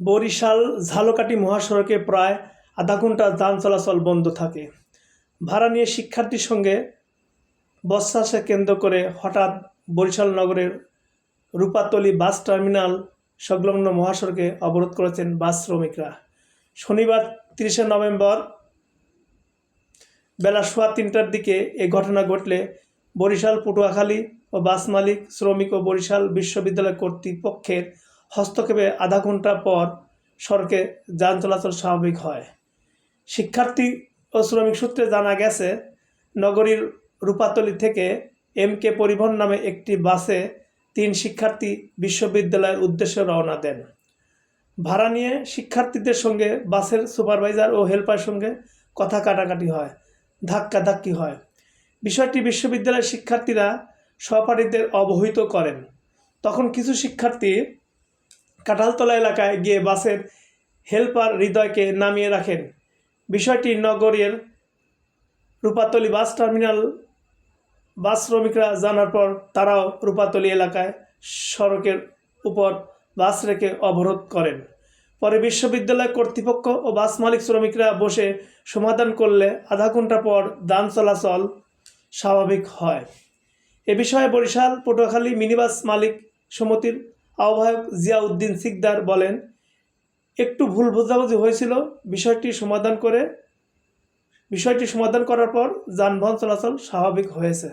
বরিশাল ঝালকাঠি মহাসড়কে প্রায় আধা ঘণ্টা যান চলাচল বন্ধ থাকে। ভাড়া নিয়ে শিক্ষার্থীর সঙ্গে বস্তাসে কেন্দ্র করে হঠাৎ বরিশাল নগরের রূপাতলি বাস টার্মিনাল সংলগ্ন মহাসড়কে অবরোধ করেছেন বাস শ্রমিকরা। শনিবার তিরিশে নভেম্বর বেলা সোয়া তিনটার দিকে এ ঘটনা ঘটলে বরিশাল পটুয়াখালী ও বাস মালিক, শ্রমিক ও বরিশাল বিশ্ববিদ্যালয় কর্তৃপক্ষের হস্তক্ষেপে আধা ঘণ্টা পর সড়কে যান চলাচল স্বাভাবিক হয়। শিক্ষার্থী ও শ্রমিক সূত্রে জানা গেছে, নগরীর রূপাতলি থেকে এম কে পরিবহন নামে একটি বাসে তিন শিক্ষার্থী বিশ্ববিদ্যালয়ের উদ্দেশ্যে রওনা দেন। ভাড়া নিয়ে শিক্ষার্থীদের সঙ্গে বাসের সুপারভাইজার ও হেল্পারের সঙ্গে কথা কাটাকাটি হয়, ধাক্কাধাক্কি হয়। বিষয়টি বিশ্ববিদ্যালয়ের শিক্ষার্থীরা সহপাঠীদের অবহিত করেন। তখন কিছু শিক্ষার্থী কাঁঠালতলা এলাকায় গিয়ে বাসের হেল্পার হৃদয়কে নামিয়ে রাখেন। বিষয়টি নগরের রূপাতলি বাস টার্মিনাল বাস শ্রমিকরা জানার পর তারাও রূপাতলি এলাকায় সড়কের উপর বাস রেখে অবরোধ করেন। পরে বিশ্ববিদ্যালয় কর্তৃপক্ষ ও বাস মালিক শ্রমিকরা বসে সমাধান করলে আধা ঘণ্টা পর যান চলাচল স্বাভাবিক হয়। এ বিষয়ে বরিশাল, পটুয়াখালী মিনিবাস মালিক সমিতির আহ্বায়ক জিয়াউদ্দিন সিকদার বলেন, একটু ভুল বোঝাবুঝি হয়েছিল, বিষয়টি সমাধান করে, বিষয়টি সমাধান করার পর যানবাহন চলাচল স্বাভাবিক হয়েছে।